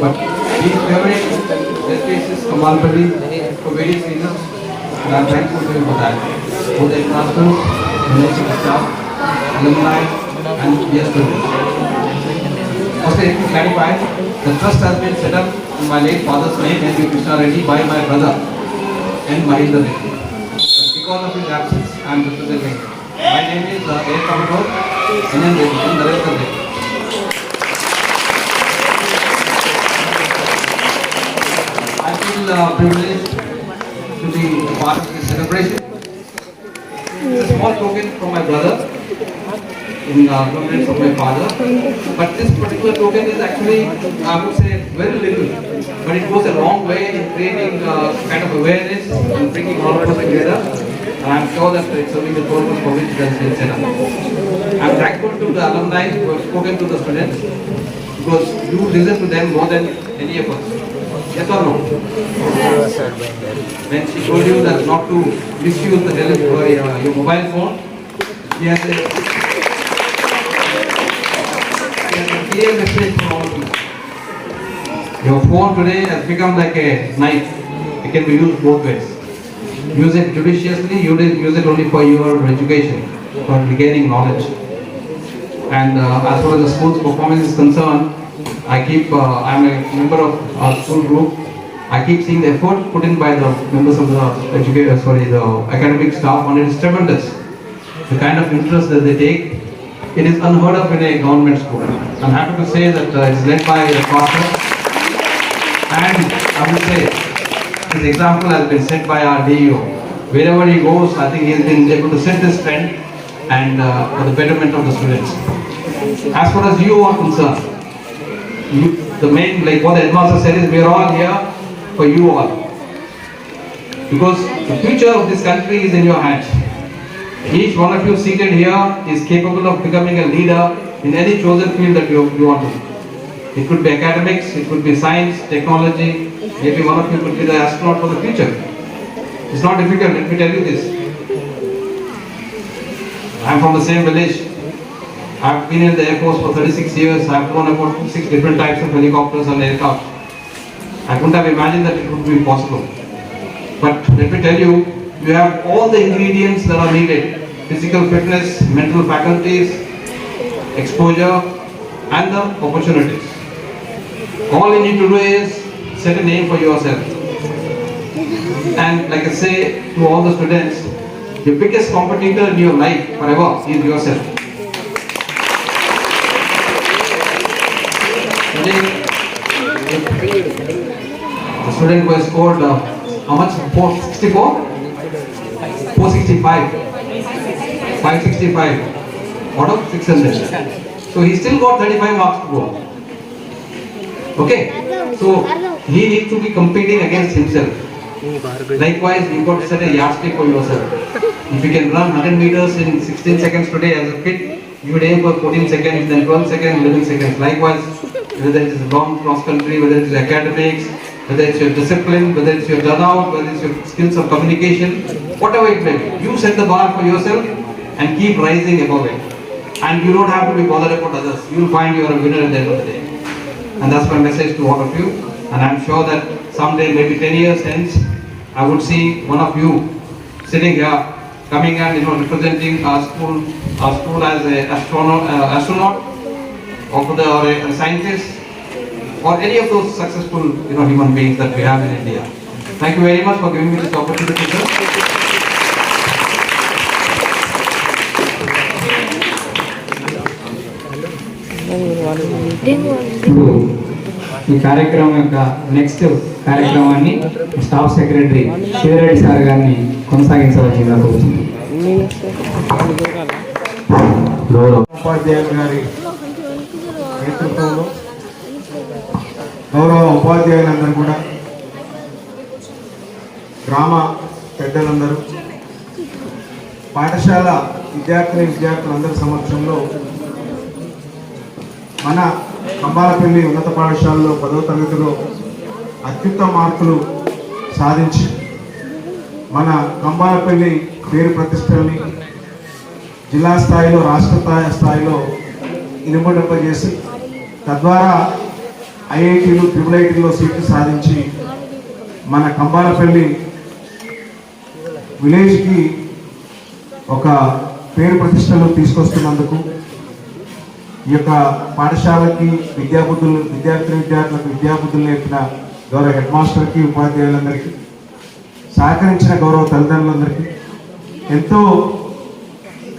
but his favorite place is Kamalpalli for various reasons. And I'm thankful to him for that. Both the classrooms, university staff, alumni, and dear students. First, let me clarify, the trust has been set up in my late father's name, N. Krishna Reddy, by my brother, N. Mahendra Reddy. Because of his absence, I am representing. My name is uh, A. Commodore, N. N. Reddy. Narendra Reddy. Feel uh, privileged to be a part of this celebration. It's a small token from my brother in uh, remembrance of my father. But this particular token is actually, I would say, very little. But it goes a long way in creating uh, kind of awareness and bringing all of us together. And I'm sure that it's serving the purpose for which it has been set up. I'm thankful to the alumni who have spoken to the students because you listen to them more than any of us. Yes or no? When she told you that not to misuse the tele- uh, your mobile phone, she has a clear message for all of you. Your phone today has become like a knife. It can be used both ways. Use it judiciously, use it only for your education, for regaining knowledge. And uh, as far as the school's performance is concerned, I keep, uh, I'm a member of our school group. I keep seeing the effort put in by the members of the educator, sorry, the academic staff, and it is tremendous. The kind of interest that they take it is unheard of in a government school. I'm happy to say that uh, it's led by a pastor. And I would say, his example has been set by our DEO. Wherever he goes, I think he's been able to set this trend and uh, for the betterment of the students. As far as you are concerned, you, the main, like what the headmaster said is, we are all here for you all. Because the future of this country is in your hands. Each one of you seated here is capable of becoming a leader in any chosen field that you, you want to. It could be academics, it could be science, technology, maybe one of you could be the astronaut for the future. It's not difficult, let me tell you this. I'm from the same village. I've been in the Air Force for 36 years. I've flown about six different types of helicopters and aircraft. I couldn't have imagined that it would be possible. But let me tell you, you have all the ingredients that are needed. Physical fitness, mental faculties, exposure, and the opportunities. All you need to do is set a name for yourself. And like I say to all the students, the biggest competitor in your life forever is yourself. The student who scored uh, how much? 464? 465. 565 out of 600. So he still got 35 marks to go. Okay? So he needs to be competing against himself. Likewise, you got to set a yardstick for yourself. If you can run 100 meters in 16 seconds today as a kid, you would aim for 14 seconds, then 12 seconds, 11 seconds. Likewise, whether it is long cross country, whether it is academics, whether it's your discipline, whether it's your turnout, whether it's your skills of communication, whatever it may be, you set the bar for yourself and keep rising above it. And you don't have to be bothered about others. You'll find you are a winner at the end of the day. And that's my message to all of you. And I'm sure that someday, maybe 10 years hence, I would see one of you sitting here, coming and you know representing our school, our school as an astronaut, uh, astronaut, or, for the, or a, a scientist, or any of those successful you know human beings that we have in India. Thank you very much for giving me this opportunity, sir. ఇప్పుడు ఈ కార్యక్రమం యొక్క next కార్యక్రమాన్ని staff secretary Siva Reddy sir గారిని కొనసాగించవలసిందిగా కోరుతున్నాను గౌరవ ఉపాధ్యాయులు గారి నేతృత్వంలో గౌరవ ఉపాధ్యాయులందరూ కూడా గ్రామ పెద్దలందరూ పాఠశాల విద్యార్థిని విద్యార్థులందరి సమక్షంలో మన కంబాలపల్లి ఉన్నత పాఠశాలలో పదవ తరగతిలో అత్యుత్తమ మార్కులు సాధించి మన కంబాలపల్లి పేరు ప్రతిష్టల్ని జిల్లా స్థాయిలో రాష్ట్ర స్థాయిలో ఇనుమడింపజేసి తద్వారా ఐఐటీలు ట్రిపుల్ ఐటీలో సీట్లు సాధించి మన కంబాలపల్లి విలేజ్కి ఒక పేరు ప్రతిష్టలు తీసుకొస్తున్నందుకు ఈ యొక్క పాఠశాలకి విద్యాబుద్ధులు విద్యార్థి విద్యార్థులకు విద్యాబుద్ధులు నేర్పిన గౌరవ హెడ్ మాస్టర్కి ఉపాధ్యాయులందరికీ సహకరించిన గౌరవ తల్లిదండ్రులందరికీ ఎంతో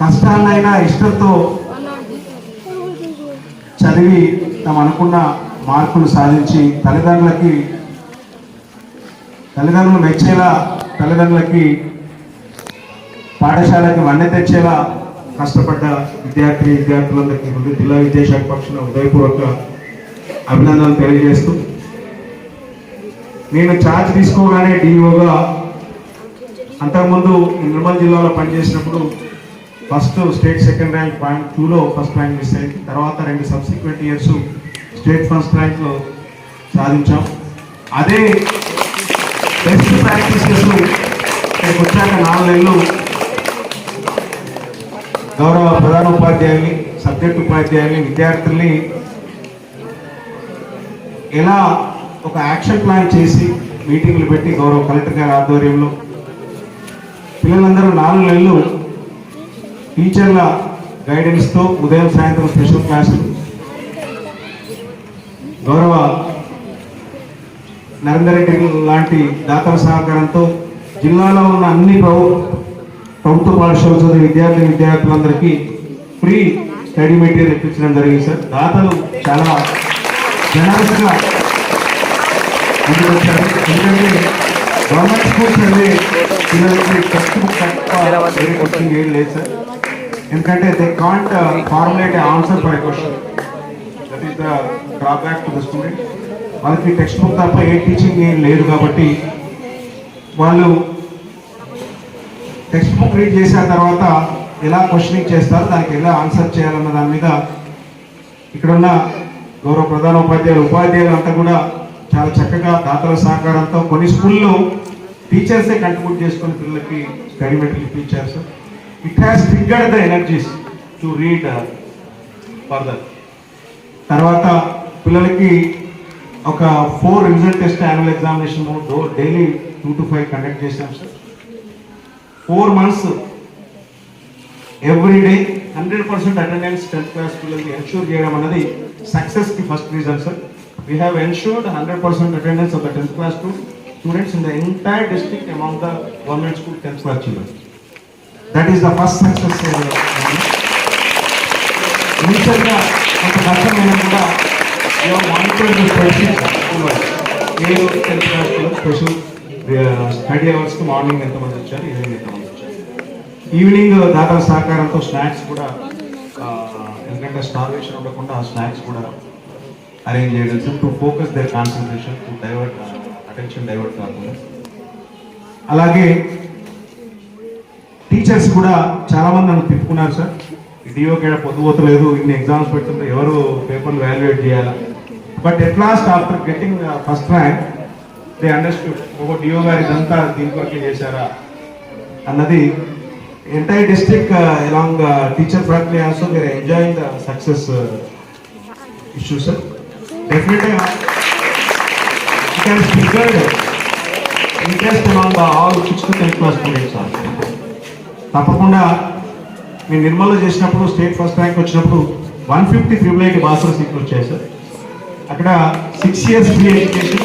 కష్టాన్నైనా ఇష్టంతో చదివి తమ అనుకున్న మార్కులు సాధించి తల్లిదండ్రులకి తల్లిదండ్రులు మెచ్చేలా తల్లిదండ్రులకి పాఠశాలకి వన్నె తెచ్చేలా కష్టపడ్డ విద్యార్థి విద్యార్థులందరికీ జిల్లా విద్యాశాఖ పక్షుల హృదయపూర్వక అభినందనలు తెలియజేస్తూ నేను ఛార్జ్ తీసుకోగానే డిఓగా అంతకుముందు నిర్మల్ జిల్లాలో పనిచేసినప్పుడు first state second rank point టూలో ఫస్ట్ ర్యాంక్ మిస్ అయింది. తర్వాత రెండు సబ్సిక్వెంట్ ఇయర్స్ స్టేట్ ఫస్ట్ ర్యాంక్లో సాధించాం. అదే బెస్ట్ ప్రాక్టీసెస్ ఇక్కడికి వచ్చాక నాలుగు నెలలు గౌరవ ప్రధాన ఉపాధ్యాయుల్ని సబ్జెక్ట్ ఉపాధ్యాయుల్ని విద్యార్థుల్ని ఎలా ఒక యాక్షన్ ప్లాన్ చేసి మీటింగ్లు పెట్టి గౌరవ కలెక్టర్ గారి ఆధ్వర్యంలో పిల్లలందరూ నాలుగు నెలలు టీచర్ల గైడెన్స్తో ఉదయం సాయంత్రం స్పెషల్ క్లాసులు. గౌరవ నరేందర్ రెడ్డి లాంటి దాతల సహకారంతో జిల్లాలో ఉన్న అన్ని ప్రభు ప్రభుత్వ పాఠశాల చదివే విద్యార్థి విద్యార్థులందరికీ ఫ్రీ స్టడీ మెటీరియల్ ఇప్పించడం జరిగింది సార్. దాతలు చాలా జనరస్గా ముందుకు వచ్చారు ఎందుకంటే గవర్నమెంట్ స్కూల్స్ చదివే పిల్లలకి తప్ప వేరే కోచింగ్ ఏం లేదు సార్. ఎందుకంటే they can't formulate answer for question that is the drawback to the student వాళ్ళకి టెక్స్ట్ బుక్ తప్ప ఏ టీచింగ్ ఏం లేదు కాబట్టి వాళ్ళు టెక్స్ట్ బుక్ రీడ్ చేసిన తర్వాత ఎలా క్వశ్చనింగ్ చేస్తారు దానికి ఎలా ఆన్సర్ చేయాలన్న దాని మీద ఇక్కడున్న గౌరవ ప్రధాన ఉపాధ్యాయులు ఉపాధ్యాయులు అంతా కూడా చాలా చక్కగా దాతల సహకారంతో కొన్ని స్కూల్లో టీచర్సే కంట్రిబ్యూట్ చేసుకుని పిల్లలకి స్టడీ మెటీరియల్ ఇప్పించారు sir it has triggered the energies to read further తర్వాత పిల్లలకి ఒక four result test annual examination daily two to five conduct చేశాం sir four months every day hundred percent attendance tenth class పిల్లలకి ensure చేయడం అనేది సక్సెస్కి first reason sir we have ensured hundred percent attendance of the tenth class to students in the entire district among the government school tenth class children that is the first success ఇనిషియల్గా కొంత కష్టమైనా కూడా monitor special study అవర్స్కి morning ఎంతమంది వచ్చారు evening ఎంతమంది వచ్చారు. Evening దాదాపు సహకారంతో స్నాక్స్ కూడా ఎందుకంటే స్టార్వేషన్ ఉండకుండా స్నాక్స్ కూడా అరేంజ్ చేయడం sir to focus their concentration to divert attention divert కాకుండా. అలాగే టీచర్స్ కూడా చాలా మంది నన్ను తిప్పుకున్నారు సార్. డిఓ కేడ పొద్దుపోతలేదు ఇన్ని ఎగ్జామ్స్ పెడుతుంటే ఎవరు పేపర్లు వాల్యుయేట్ చేయాలా? But at last after getting first rank they understood ఒక డిఓ గారు ఇదంతా దీని కొరకే చేశారా? అన్నది entire district along teacher faculty also were enjoying the success issue sir డెఫినెట్గా it has triggered interest among all sixth tenth class students also తప్పకుండా నేను నిర్మల్లో చేసినప్పుడు స్టేట్ ఫస్ట్ ర్యాంక్ వచ్చినప్పుడు వన్ ఫిఫ్టీ త్రిబుల్ మాస్టర్ సీట్లు వచ్చాయి సార్. అక్కడ six years free education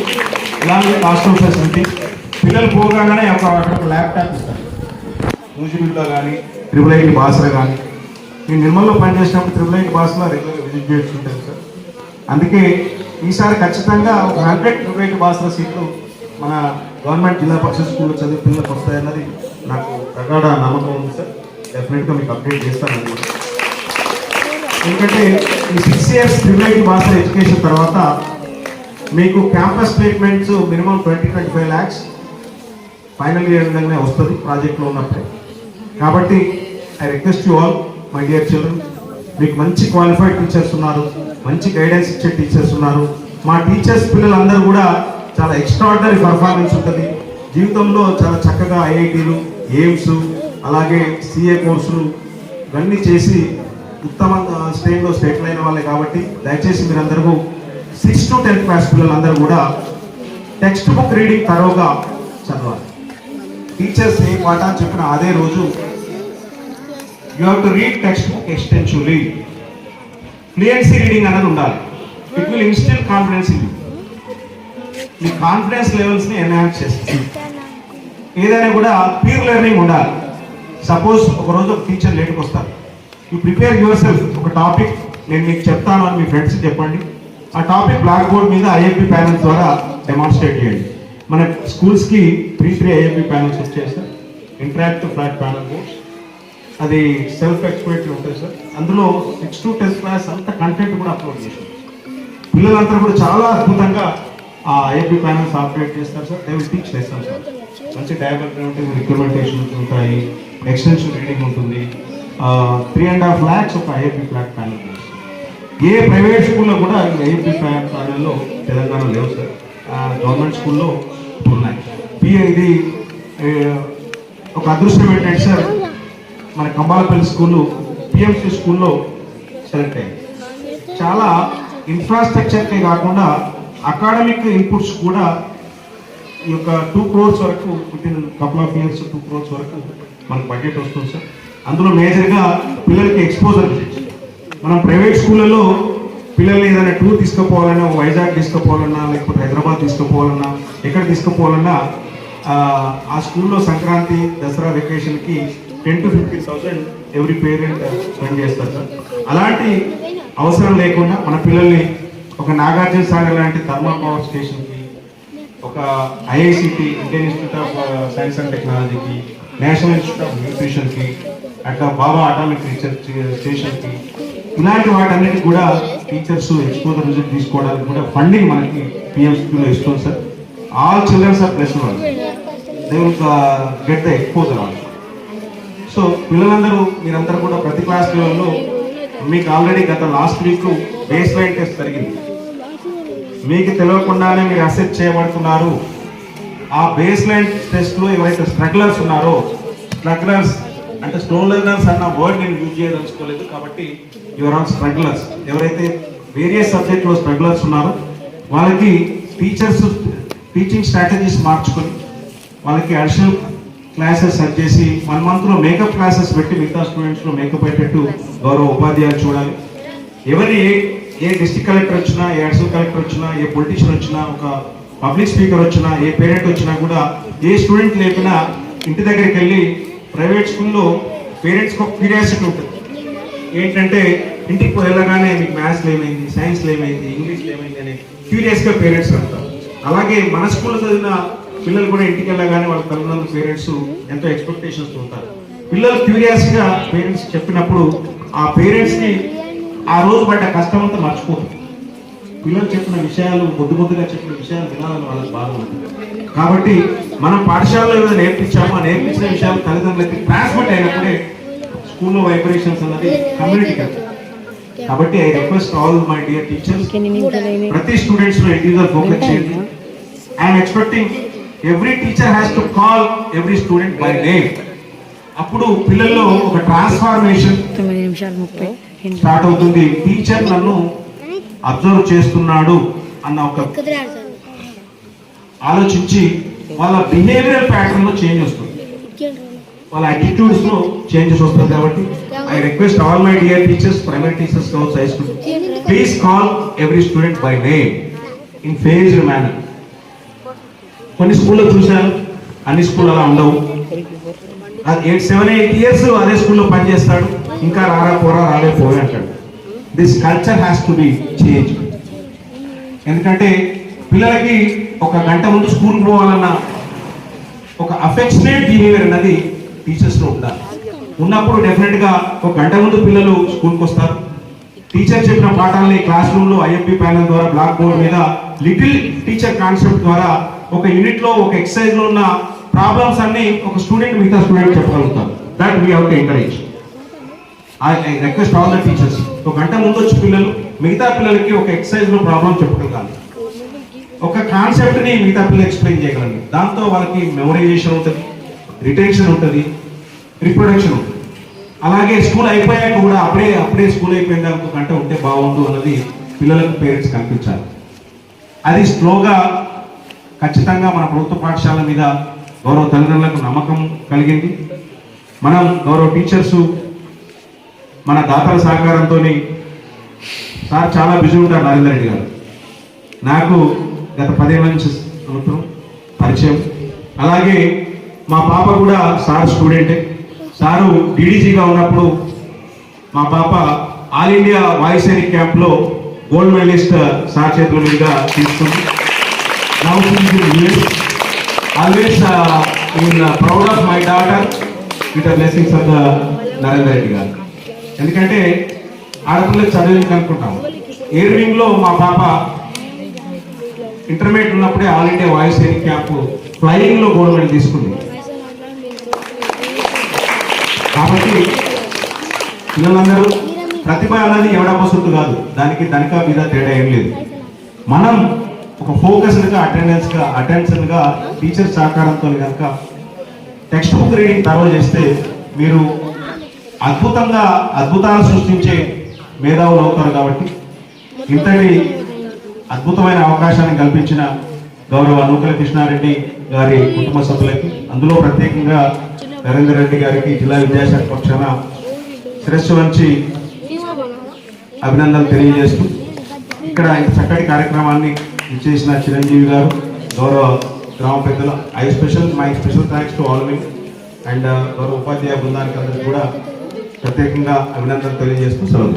ఇలాంటి హాస్టల్ ఫెసిలిటీ పిల్లలు పోగానే ఒక అక్కడ ల్యాప్టాప్ ఇస్తారు నూజిబీడ్లో కానీ త్రిబుల్ ఎయిట్ బాసలో కానీ నేను నిర్మల్లో పనిచేసినప్పుడు త్రిబుల్ ఎయిట్ బాసలో రెగ్యులర్గా విజిట్ చేస్తుంటాను సార్. అందుకే ఈసారి ఖచ్చితంగా ఒక హండ్రెడ్ ట్రిపుల్ ఎయిట్ బాసల సీట్లు మన గవర్నమెంట్ జిల్లా పరిషత్ స్కూల్లో చదివే పిల్లలకు వస్తాయన్నది నాకు ప్రగాఢ నమ్మకం ఉంది సార్. డెఫినెట్గా మీకు అప్డేట్ చేస్తాను ఎందుకంటే ఈ six years triple master education తర్వాత మీకు campus placements minimum twenty twenty five lakhs final year విధంగానే వస్తుంది ప్రాజెక్ట్లో ఉన్నప్పుడే. కాబట్టి I request you all my dear children మీకు మంచి క్వాలిఫైడ్ టీచర్స్ ఉన్నారు మంచి గైడెన్స్ ఇచ్చే టీచర్స్ ఉన్నారు. మా టీచర్స్ పిల్లలందరూ కూడా చాలా ఎక్స్ట్రాడినరీ పర్ఫార్మెన్స్ ఉంటుంది. జీవితంలో చాలా చక్కగా ఐఐటీలు ఎయిమ్స్ అలాగే సిఏ కోర్సులు ఇవన్నీ చేసి ఉత్తమ శ్రేణిలో స్టేట్ అయిన వాళ్ళే కాబట్టి దయచేసి మీరందరూ సిక్స్ టు టెన్త్ క్లాస్ పిల్లలందరూ కూడా టెక్స్ట్ బుక్ రీడింగ్ తరోగా చదవాలి. టీచర్స్ ఏ పాఠాలు చెప్పిన అదే రోజు you have to read text book extensively fluency reading అనేది ఉండాలి it will instil confidence in me confidence లెవెల్స్ని ఎన్హాన్స్ చేస్తుంది. ఏదైనా కూడా పీర్ లెర్నింగ్ ఉండాలి. సపోజ్ ఒక రోజు ఒక టీచర్ లేట్కి వస్తారు. యూ ప్రిపేర్ యువర్ సెల్ఫ్ ఒక టాపిక్ నేను మీకు చెప్తాను అని మీ ఫ్రెండ్స్ చెప్పండి. ఆ టాపిక్ బ్లాక్ బోర్డ్ మీద ఐఎంపి ప్యానల్స్ ద్వారా డెమాన్స్ట్రేట్ చేయండి. మన స్కూల్స్కి త్రీ త్రీ ఐఎంపి ప్యానల్స్ వచ్చాయి sir interactive flat panel boards అది సెల్ఫ్ ఎక్స్ప్లెనేటరీ ఉంటుంది సార్ అందులో సిక్స్ టు టెన్త్ క్లాస్ అంత కంటెంట్ కూడా అప్లోడ్ చేసాం పిల్లలందరూ కూడా చాలా అద్భుతంగా ఆ ఐఏపీ ప్యానల్స్ ఆపరేట్ చేస్తారు సార్. దే విల్ టీచ్ చేస్తాం సార్. మంచి డయాగ్రామ్ ఉంటుంది రికమెండేషన్స్ ఉంటాయి ఎక్స్టెన్షన్ రీడింగ్ ఉంటుంది. త్రీ అండ్ హాఫ్ ల్యాక్స్ ఒక IAP flat panel a private స్కూల్లో కూడా ఐఏపీ ప్యానల్లో తెలంగాణ లేవు సార్. గవర్నమెంట్ స్కూల్లో ఉన్నాయి. ఇది ఒక అదృష్టం ఏంటంటే సార్ మన కంబాలపల్లి స్కూలు పిఎంసి స్కూల్లో సెలెక్ట్ అయ్యింది. చాలా ఇన్ఫ్రాస్ట్రక్చర్కే కాకుండా అకాడమిక్ ఇన్పుట్స్ కూడా ఈ యొక్క టూ క్రోర్స్ వరకు within couple of years two crores వరకు మనకు బడ్జెట్ వస్తుంది సార్ అందులో మేజర్గా పిల్లలకి ఎక్స్పోజర్ మనం ప్రైవేట్ స్కూళ్ళలో పిల్లల్ని ఏదైనా టూర్ తీసుకుపోవాలన్నా వైజాగ్ తీసుకుపోవాలన్నా లేకపోతే హైదరాబాద్ తీసుకుపోవాలన్నా ఎక్కడ తీసుకుపోవాలన్నా ఆ, ఆ స్కూల్లో Sankranti Dasara వెకేషన్కి ten to fifteen thousand every parent spend చేస్తారు సార్ అలాంటి అవసరం లేకుండా మన పిల్లల్ని ఒక నాగార్జున సాగర్ లాంటి థర్మల్ పవర్ స్టేషన్కి ఒక IICT Indian institute of science and టెక్నాలజీకి నేషనల్ ఇన్స్టిట్యూట్ ఆఫ్ న్యూట్రిషన్కి అట్లా బాబా అటామిక్ రీసెర్చ్ స్టేషన్కి ఇలాంటి వాటన్నిటి కూడా టీచర్స్ ఎక్స్పోజర్ రిజల్ట్ తీసుకోవడానికి కూడా ఫండింగ్ మనకి పిఎంసీలో ఇస్తుంది sir. All childrens are plus one they will get the exposure also so పిల్లలందరూ మీరందరూ కూడా ప్రతి క్లాస్ లెవెల్లో మీకు ఆల్రెడీ గత last week base line test జరిగింది. మీకు తెలియకుండానే మీరు అసెప్ట్ చేయబడుతున్నారు. ఆ బేస్ లైన్ టెస్ట్లో ఎవరైతే స్ట్రగ్లర్స్ ఉన్నారో స్ట్రగ్లర్స్ అంటే స్టోన్ లెర్నర్స్ అన్న వర్డ్ నేను యూజ్ చేయదలుచుకోలేదు కాబట్టి యువర్ ఆన్ స్ట్రగ్లర్స్ ఎవరైతే వేరియస్ సబ్జెక్ట్లో స్ట్రగ్లర్స్ ఉన్నారో వాళ్ళకి టీచర్స్ టీచింగ్ స్ట్రాటజీస్ మార్చుకొని వాళ్ళకి అడిషనల్ క్లాసెస్ సెట్ చేసి వన్ మంత్లో మేకప్ క్లాసెస్ పెట్టి మిగతా స్టూడెంట్స్లో మేకప్ అయ్యేటట్టు గౌరవ ఉపాధ్యాయులు చూడాలి. ఎవరి ఏ డిస్టిక్ కలెక్టర్ వచ్చినా ఏ అడిషనల్ కలెక్టర్ వచ్చినా ఏ పొలిటీషియన్ వచ్చినా ఒక పబ్లిక్ స్పీకర్ వచ్చినా ఏ పేరెంట్ వచ్చినా కూడా ఏ స్టూడెంట్ లేకున్నా ఇంటి దగ్గరికి వెళ్ళి ప్రైవేట్ స్కూల్లో పేరెంట్స్కి ఒక క్యూరియాసిటీ ఉంటుంది. ఏంటంటే ఇంటికి వెళ్ళగానే మీకు మ్యాథ్స్లో ఏమైంది సైన్స్లో ఏమైంది ఇంగ్లీష్లో ఏమైంది అని క్యూరియస్గా పేరెంట్స్ అంటారు. అలాగే మన స్కూల్లో చదివిన పిల్లలు కూడా ఇంటికి వెళ్ళగానే వాళ్ళ తల్లిదండ్రులు పేరెంట్స్ ఎంతో ఎక్స్పెక్టేషన్స్ ఉంటారు. పిల్లలు క్యూరియాస్గా పేరెంట్స్ చెప్పినప్పుడు ఆ పేరెంట్స్ని ఆ రోజు పడ్డ కష్టం అంతా మర్చిపోతుంది పిల్లలు చెప్పిన విషయాలు ముద్దు ముద్దుగా చెప్పిన విషయాలు వినాలని వాళ్ళకి బాగా ఉంటుంది. కాబట్టి మనం పాఠశాలలో ఏదో నేర్పించామో? ఆ నేర్పించిన విషయాలు తల్లిదండ్రులకి ట్రాన్స్మిట్ అయినప్పుడే స్కూల్లో వైబ్రేషన్స్ అన్నది కమ్యూనిటీకి కాబట్టి I request all my dear teachers ప్రతి స్టూడెంట్స్లో ఇండివిజువల్ ఫోకస్ చేయండి. I'm expecting every teacher has to call every student by name అప్పుడు పిల్లల్లో ఒక ట్రాన్స్ఫార్మేషన్ నిమిషాలు ముప్పై. స్టార్ట్ అవుతుంది టీచర్ నన్ను అబ్జర్వ్ చేస్తున్నాడు అన్న ఒక ఆలోచించి వాళ్ళ బిహేవియర్ ప్యాటర్న్లో చేంజ్ వస్తుంది. వాళ్ళ యాటిట్యూడ్స్లో చేంజెస్ వస్తుంది కాబట్టి I request all my dear teachers primary teachers కావచ్చు high school please call every student by name in phased manner కొన్ని స్కూల్లో చూశాను అన్ని స్కూల్ అలా ఉండవు. ఎయిట్ సెవెన్ ఎయిట్ ఇయర్స్ అదే స్కూల్లో పనిచేస్తాడు. ఇంకా రారా పోరా రాలే పోరా అంటాడు. This culture has to be change ఎందుకంటే పిల్లలకి ఒక గంట ముందు స్కూల్కి పోవాలన్న ఒక అఫెక్షనేట్ బిహేవియర్ అన్నది టీచర్స్లో ఉండాలి. ఉన్నప్పుడు డెఫినెట్గా ఒక గంట ముందు పిల్లలు స్కూల్కి వస్తారు. టీచర్ చెప్పిన పాఠాలని క్లాస్ రూమ్లో ఐఎంపీ ప్యానల్ ద్వారా బ్లాక్ బోర్డ్ మీద లిటిల్ టీచర్ కాన్సెప్ట్ ద్వారా ఒక యూనిట్లో ఒక ఎక్సర్సైజ్లో ఉన్న ప్రాబ్లమ్స్ అన్ని ఒక స్టూడెంట్ మిగతా స్టూడెంట్ చెప్పగలుగుతారు. That we have to encourage I request all the teachers ఒక గంట ముందు వచ్చి పిల్లలు మిగతా పిల్లలకి ఒక ఎక్సర్సైజ్లో ప్రాబ్లం చెప్పగలగాలి. ఒక కాన్సెప్ట్ని మిగతా పిల్లలు ఎక్స్ప్లెయిన్ చేయగలండి దాంతో వాళ్ళకి మెమొరైజేషన్ ఉంటుంది రిటెన్షన్ ఉంటుంది రిప్రొడక్షన్ ఉంటుంది. అలాగే స్కూల్ అయిపోయాక కూడా అప్పుడే అప్పుడే స్కూల్ అయిపోయింది గంట ఉంటే బాగుండు అన్నది పిల్లలకు పేరెంట్స్ కనిపించాలి. అది స్లోగా ఖచ్చితంగా మన ప్రభుత్వ పాఠశాల మీద గౌరవ తల్లిదండ్రులకు నమ్మకం కలిగింది. మనం గౌరవ టీచర్సు మన దాతల సహకారంతో సార్ చాలా బిజీ ఉంటారు నరేందర్ రెడ్డి గారు. నాకు గత పదేళ్ళ నుంచి సంవత్సరం పరిచయం. అలాగే మా పాప కూడా సార్ స్టూడెంటే. సారు డీడీజీగా ఉన్నప్పుడు మా పాప ఆల్ ఇండియా వాయిస్ సైనిక్ క్యాంప్లో గోల్డ్ మెడలిస్ట్ సార్ చేతుల మీదుగా తీసుకుంది. Always she is in US. Always blessings of the proud Narendra Reddy garu. ఎందుకంటే ఆడపిల్లలు చదివింది అనుకుంటాం. ఎయిర్వింగ్లో మా పాప ఇంటర్మీడియట్ ఉన్నప్పుడే all India voice Sainik camp ఫ్లయింగ్లో gold medal తీసుకుంది. కాబట్టి పిల్లలందరూ ప్రతిభ అన్నది ఎవడ కాదు. దానికి దానికా మీద తేడా ఏం లేదు. మనం ఒక ఫోకస్డ్గా అటెండెన్స్గా అటెన్షన్గా టీచర్ సహకారంతో కనుక టెక్స్ట్ బుక్ రీడింగ్ తర్వాత చేస్తే మీరు అద్భుతంగా అద్భుతాలు సృష్టించే మేధావులు అవుతారు కాబట్టి ఇంతటి అద్భుతమైన అవకాశాన్ని కల్పించిన గౌరవ నూకల కృష్ణారెడ్డి గారి కుటుంబ సభ్యులకి అందులో ప్రత్యేకంగా నరేందర్ రెడ్డి గారికి జిల్లా విద్యాశాఖ పక్షాన శిరస్సు వంచి అభినందనలు తెలియజేస్తూ ఇక్కడ ఇంత చక్కటి కార్యక్రమాన్ని ఇచ్చేసిన చిరంజీవి గారు గౌరవ గ్రామ పెద్దలు I special my special thanks to all me and గౌరవ ఉపాధ్యాయ బృందానికి అందరికీ కూడా ప్రత్యేకంగా అభినందనలు తెలియజేస్తూ సెలవు.